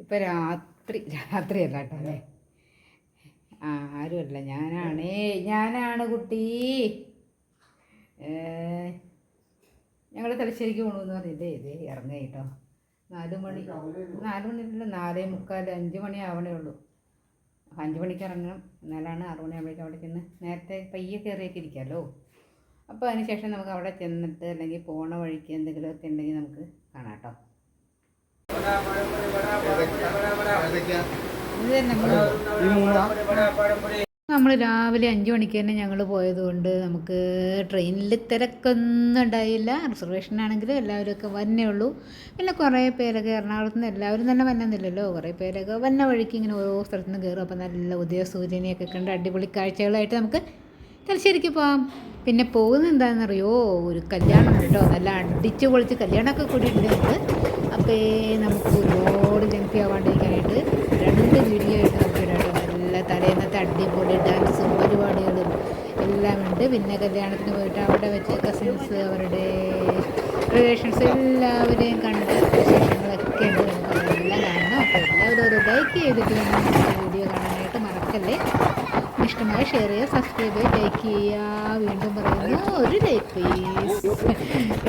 ഇപ്പം രാത്രി രാത്രിയല്ല കേട്ടോ അല്ലേ? ആരുമല്ല. ഞാനാണേ ഞാനാണ് കുട്ടി. ഞങ്ങൾ തലശ്ശേരിക്ക് പോകണമെന്ന് പറഞ്ഞില്ലേ ഇതേ ഇറങ്ങുക കേട്ടോ. നാല് മണി നാല് മണിയല്ല നാലേ മുക്കാൽ അഞ്ച് മണി ആവണേ ഉള്ളൂ. അഞ്ച് മണിക്ക് ഇറങ്ങണം. എന്നാലാണ് ആറ് മണിയാകുമ്പോഴേക്കും അവിടെ ചെന്ന് നേരത്തെ പയ്യെ കയറിയൊക്കെ ഇരിക്കാമല്ലോ അപ്പോൾ അതിന് ശേഷം നമുക്ക് അവിടെ ചെന്നിട്ട് അല്ലെങ്കിൽ പോണ വഴിക്ക് എന്തെങ്കിലുമൊക്കെ ഉണ്ടെങ്കിൽ നമുക്ക് കാണാം കേട്ടോ. നമ്മൾ രാവിലെ അഞ്ച് മണിക്ക് തന്നെ ഞങ്ങൾ പോയതുകൊണ്ട് നമുക്ക് ട്രെയിനിൽ തിരക്കൊന്നും ഉണ്ടായില്ല. റിസർവേഷൻ ആണെങ്കിലും എല്ലാവരും ഒക്കെ വന്നേ ഉള്ളൂ. പിന്നെ കുറേ പേരൊക്കെ എറണാകുളത്ത് നിന്ന് എല്ലാവരും തന്നെ വന്നെന്നില്ലല്ലോ. കുറേ പേരൊക്കെ വന്ന വഴിക്ക് ഇങ്ങനെ ഓരോ സ്ഥലത്തു നിന്ന് കയറും അപ്പോൾ നല്ല ഉദയ സൂര്യനെയൊക്കെ കണ്ട് അടിപൊളി കാഴ്ചകളായിട്ട് നമുക്ക് തലശ്ശേരിക്ക് പോകാം പിന്നെ പോകുന്നത് എന്താണെന്നറിയോ? ഒരു കല്യാണം കേട്ടോ നല്ല അടിച്ചു പൊളിച്ച് കല്യാണമൊക്കെ കൂടിയിട്ടുണ്ട് ഞങ്ങൾ നമുക്ക് ഒരുപാട് ലെങ്തി ആവാണ്ടിരിക്കാനായിട്ട് രണ്ട് വീഡിയോ കേട്ടോ. നല്ല തലേന്നത്തെ അടിപൊളി ഡാൻസും പരിപാടികളും എല്ലാം ഉണ്ട്. പിന്നെ കല്യാണത്തിന് പോയിട്ട് അവിടെ വെച്ച് കസിൻസ് അവരുടെ റിലേഷൻസ് എല്ലാവരെയും കണ്ട് വിശേഷങ്ങളൊക്കെ ഉണ്ട്. നമുക്ക് എല്ലാം കാണണം. അപ്പോൾ എല്ലാവരും ഒരു ലൈക്ക് ചെയ്തിട്ട് വീഡിയോ കാണാനായിട്ട്. മറക്കല്ലേ? ഇഷ്ടമായി ഷെയർ ചെയ്യുക സബ്സ്ക്രൈബ് ചെയ്യുക ലൈക്ക് ചെയ്യുക. വീണ്ടും പറയുന്നു ഒരു ലൈക്ക് പ്ലീസ്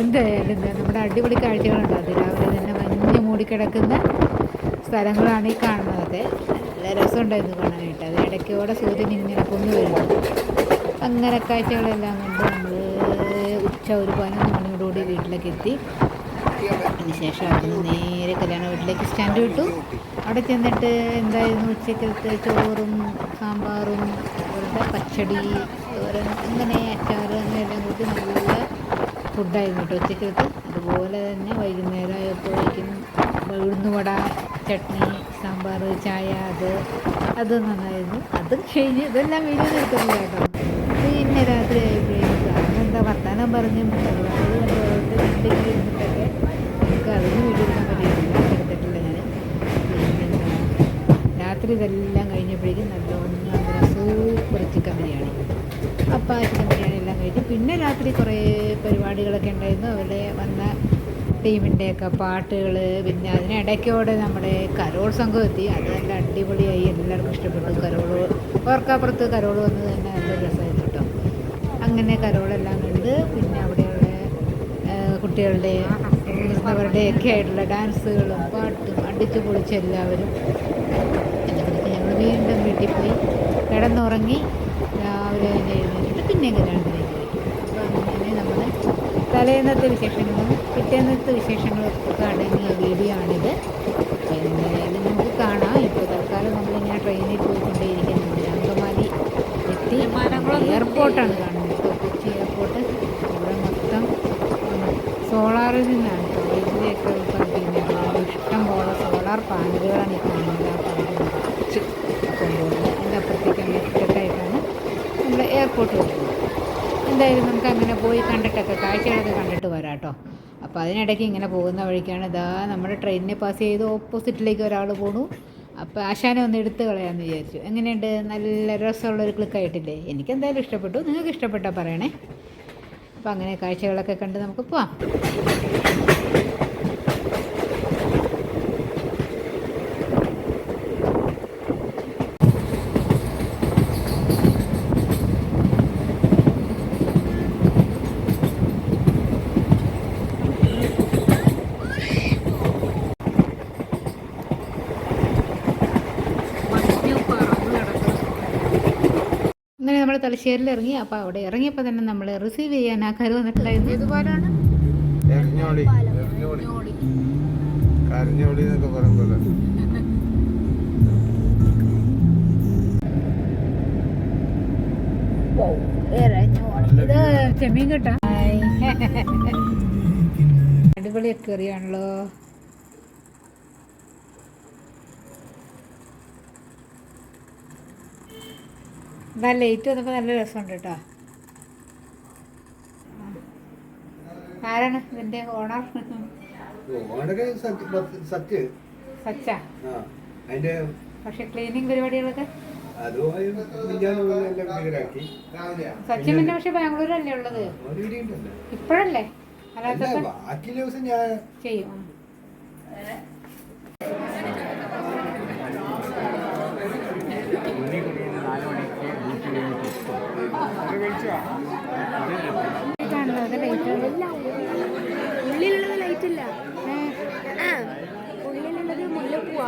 എന്തായാലും എന്താ നമ്മുടെ അടിപൊളി കാഴ്ചകളുണ്ട്? അത് രാവിലെ തന്നെ മഞ്ഞ് മൂടിക്കിടക്കുന്ന സ്ഥലങ്ങളാണ് ഈ കാണുന്നത്. നല്ല രസമുണ്ടായിരുന്നു കാണാനായിട്ട്. അത് ഇടയ്ക്കോടെ സൂര്യൻ ഇങ്ങനെ കൊന്നു വരുന്നു അങ്ങനെ കാഴ്ചകളെല്ലാം കൊണ്ട് നമ്മൾ ഉച്ച ഒരു പതിനൊന്ന് മണിയോടുകൂടി വീട്ടിലേക്ക് എത്തി. അതിനുശേഷം അവിടുന്ന് നേരെ കല്യാണ വീട്ടിലേക്ക് സ്റ്റാൻഡ് വിട്ടു അവിടെ ചെന്നിട്ട് എന്തായിരുന്നു ഉച്ചക്കലത്തെ ചോറും സാമ്പാറും അവരുടെ പച്ചടി തോരൻ അങ്ങനെ അച്ചാർ അങ്ങനെയെല്ലാം കൂട്ടി നല്ല ഫുഡായിരുന്നു കേട്ടോ ഉച്ചക്കലത്ത്. അതുപോലെ തന്നെ വൈകുന്നേരം ആയപ്പോഴേക്കും ഉഴുന്നുവട ചട്നി സാമ്പാർ ചായ അത് അത് നന്നായിരുന്നു. അത് കഴിഞ്ഞ് ഇതെല്ലാം വീഡിയോ എടുക്കുന്നില്ല കേട്ടോ. പിന്നെ രാത്രി ആയപ്പോഴേക്കും എന്താ വർത്താനം പറഞ്ഞും രാത്രി ഇതെല്ലാം കഴിഞ്ഞപ്പോഴേക്കും നല്ലോണം സൂപ്പർ ചിക്കൻ ബിരിയാണി. അപ്പം ആ ചിക്കൻ ബിരിയാണി എല്ലാം കഴിഞ്ഞ് പിന്നെ രാത്രി കുറേ പരിപാടികളൊക്കെ ഉണ്ടായിരുന്നു. അവിടെ വന്ന ടീമിന്റെയൊക്കെ പാട്ടുകൾ പിന്നെ അതിനിടയ്ക്കോടെ നമ്മുടെ കരോൾ സംഘം എത്തി. അത് നല്ല അടിപൊളിയായി. എല്ലാവർക്കും ഇഷ്ടപ്പെട്ടു. കരോൾ ഓർക്കാപ്പുറത്ത് കരോൾ വന്നത് തന്നെ നല്ല രസമായിരുന്നു കേട്ടോ. അങ്ങനെ കരോളെല്ലാം കണ്ട് പിന്നെ അവിടെയുള്ള കുട്ടികളുടെ അവരുടെയൊക്കെ ആയിട്ടുള്ള ഡാൻസുകളും പാട്ടും അടിച്ചു പൊളിച്ച് എല്ലാവരും എന്നിട്ട് ഞങ്ങൾ വീണ്ടും വീട്ടിൽ പോയി. കിടന്നുറങ്ങി രാവിലെ തന്നെ എഴുന്നേറ്റിട്ട് പിന്നെ കല്യാണത്തിലേക്ക് പോയി. അപ്പോൾ അങ്ങനെ നമ്മൾ തലേന്നത്തെ വിശേഷങ്ങളും പിറ്റേന്നത്തെ വിശേഷങ്ങളും ഒക്കെ അടങ്ങിയ വീഡിയോ ആണിത് എന്തായാലും നമുക്ക് കാണാം. ഇപ്പോൾ തൽക്കാലം നമ്മളിങ്ങനെ ട്രെയിനിൽ പോയിക്കൊണ്ടേയിരിക്കുന്നുണ്ട് അങ്കമാലി എത്തി. എയർപോർട്ടാണ് കാണുന്നത്. ഇപ്പോൾ കൊച്ചി എയർപോർട്ട്. ഇവിടെ മൊത്തം സോളാറിൽ നിന്നാണ്. വൈദ്യുതിയൊക്കെ ഉൽപ്പാദിപ്പിക്കുന്നത് ഇഷ്ടം പോലെ സോളാർ പാനലുകളാണ് ഈ കാണുന്നത്. ആ നിറച്ച് കൊണ്ടുപോകുന്നത്. അതിന്റെ അപ്പുറത്തേക്ക് നെറ്റായിട്ടാണ് നമ്മൾ എയർപോർട്ട് വരുന്നത് എന്തായാലും നമുക്ക് അങ്ങനെ പോയി കണ്ടിട്ടൊക്കെ കാഴ്ചകളൊക്കെ കണ്ടിട്ട് വരാം കേട്ടോ. അപ്പോൾ അതിനിടയ്ക്ക് ഇങ്ങനെ പോകുന്ന വഴിക്കാണ് ഇതാ നമ്മുടെ ട്രെയിനിനെ പാസ് ചെയ്ത് ഓപ്പോസിറ്റിലേക്ക് ഒരാൾ പോണു. അപ്പോൾ ആശാനെ ഒന്ന് എടുത്ത് കളയാമെന്ന് വിചാരിച്ചു. എങ്ങനെയുണ്ട്? നല്ല രസമുള്ളൊരു ക്ലിക്കായിട്ടില്ലേ എനിക്ക് എന്തായാലും ഇഷ്ടപ്പെട്ടു. നിങ്ങൾക്ക് ഇഷ്ടപ്പെട്ടാൽ പറയണേ. അപ്പോൾ അങ്ങനെ കാഴ്ചകളൊക്കെ കണ്ട് നമുക്ക് പോവാം അങ്ങനെ നമ്മൾ തലശ്ശേരിൽ ഇറങ്ങി അപ്പോൾ അവിടെ ഇറങ്ങിയപ്പോൾ തന്നെ നമ്മൾ റിസീവ് ചെയ്യാൻ ആ ആൾക്കാർ വന്നിട്ടുണ്ടായിരുന്നു. ഇതുപോലാണ്? എറിഞ്ഞോളി എറിഞ്ഞോളി കരഞ്ഞോളി എന്നൊക്കെ പറയും പോലെ ഇത് ചെമ്മീൻ കേട്ടാ അടിപൊളിയൊക്കെ കറിയാണല്ലോ നല്ല ലേറ്റ് വന്നപ്പോൾ നല്ല രസമുണ്ട് കേട്ടോ ആരാണ് ഇതിന്റെ ഓണർ പക്ഷെ ക്ലീനിങ് പരിപാടികളൊക്കെ? സച്ചിൻ പിന്നെ പക്ഷെ ബാംഗ്ലൂരല്ലേ ഉള്ളത്? ഇപ്പോഴല്ലേ? അല്ല അല്ലാത്തപ്പോൾ ഞാൻ ചെയ്യും.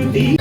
Bendito.